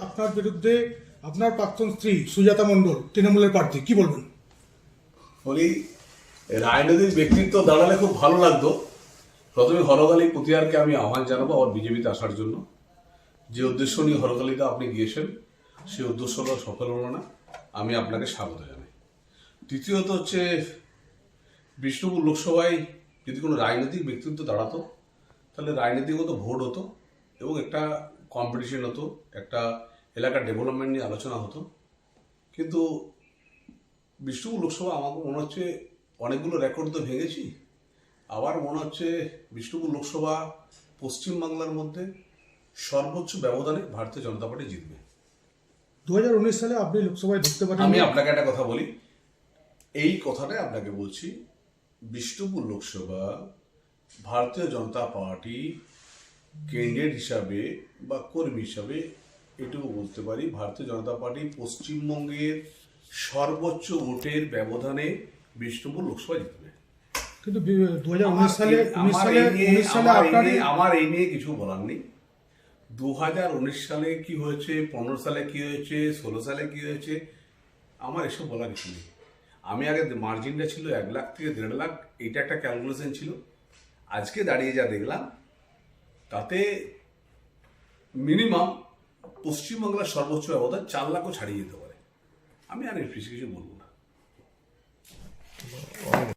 আপনার বিরুদ্ধে আপনার প্রাক্তন স্ত্রী সুজাতা মণ্ডল, তৃণমূলের প্রার্থী, কি বলবেন? বলি রাজনৈতিক ব্যক্তিত্ব দাঁড়ালে খুব ভালো লাগতো। প্রথমে হরকালী পুতিয়ারকে আমি আহ্বান জানাব আমার বিজেপিতে আসার জন্য। যে উদ্দেশ্য নিয়ে হরকালীতে আপনি গিয়েছেন, সেই উদ্দেশ্যটা সফল হলো না। আমি আপনাকে স্বাগত জানাই। দ্বিতীয়ত হচ্ছে, বিষ্ণুপুর লোকসভায় যদি কোনো রাজনৈতিক ব্যক্তিত্ব দাঁড়াতো, তাহলে রাজনীতিগত ভোট হতো এবং একটা কম্পিটিশন হতো একটা এলাকার ডেভেলপমেন্ট নিয়ে আলোচনা হতো। কিন্তু বিষ্ণুপুর লোকসভা আমাকে মনে হচ্ছে অনেকগুলো রেকর্ড তো ভেঙেছি। আবার মনে হচ্ছে বিষ্ণুপুর লোকসভা পশ্চিমবাংলার মধ্যে সর্বোচ্চ ব্যবধানে ভারতীয় জনতা পার্টি জিতবে। দু হাজার উনিশ সালে আপনি লোকসভায় ঢুকতে পারেন আমি আপনাকে একটা কথা বলি। এই কথাটাই আপনাকে বলছি বিষ্ণুপুর লোকসভা ভারতীয় জনতা পার্টি ক্যান্ডিডেট হিসাবে বা কর্মী হিসাবে এটুকু বলতে পারি ভারতীয় জনতা পার্টি পশ্চিমবঙ্গের সর্বোচ্চ ভোটের ব্যবধানে বিষ্ণুপুর লোকসভা জিতবে। কিন্তু দু সালে সালে এই নিয়ে- আমার এই নিয়ে- আমার এই নিয়ে কিছু বলার নেই। দু হাজার উনিশ সালে কি হয়েছে পনেরো সালে কি হয়েছে ষোলো সালে কি হয়েছে আমার এসব বলার কিছু নেই। আমি আগে মার্জিনটা ছিল এক লাখ থেকে দেড় লাখ এটা একটা ক্যালকুলেশন ছিল। আজকে দাঁড়িয়ে যা দেখলাম তাতে মিনিমাম পশ্চিমবাংলার সর্বোচ্চ ব্যবধান চার লাখও ছাড়িয়ে যেতে পারে। আমি আর এর বেশি কিছু বলব না।